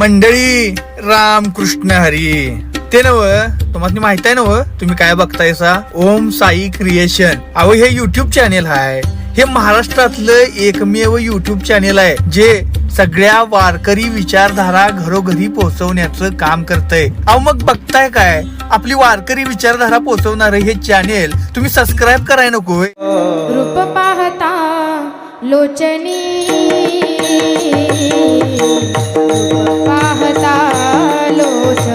मंडळी राम कृष्ण हरी. ते नव तुम्हाला माहीत आहे नव? तुम्ही काय बघताय सा ओम साई क्रिएशन. अहो हे युट्यूब चॅनेल आहे हे महाराष्ट्रातलं एकमेव युट्यूब चॅनेल आहे जे सगळ्या वारकरी विचारधारा घरोघरी पोहोचवण्याचं काम करतय. अहो मग बघताय काय? आपली वारकरी विचारधारा पोहोचवणार हे चॅनेल तुम्ही सबस्क्राईब कराय नको रूप पाहता लोचनी. पाहता लोच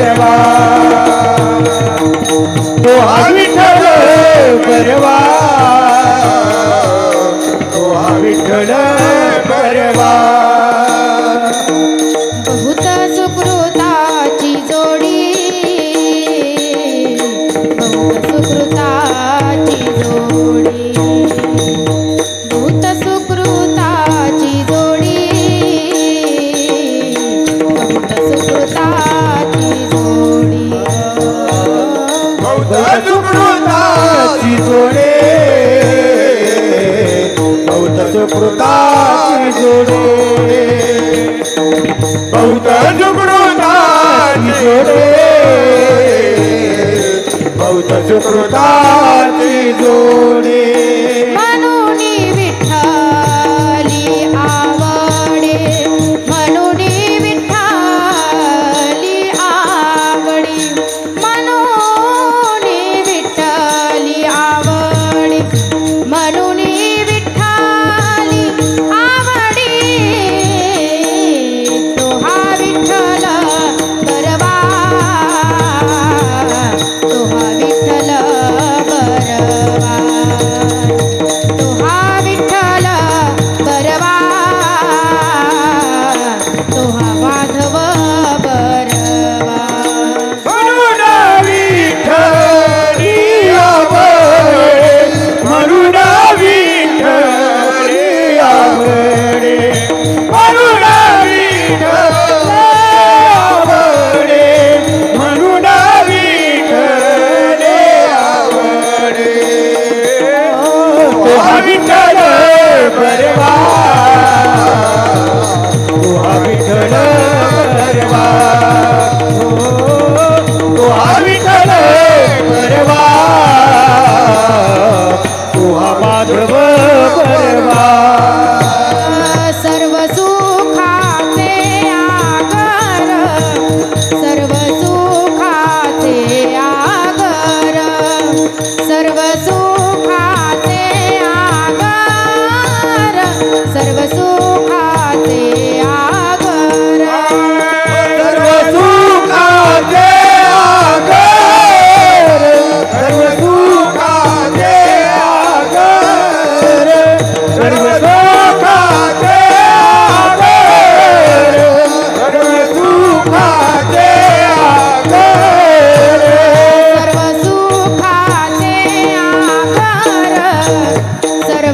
परवा तो हा विठ्ठल परवा तो हा विठ्ठल જોડે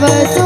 सर्वतो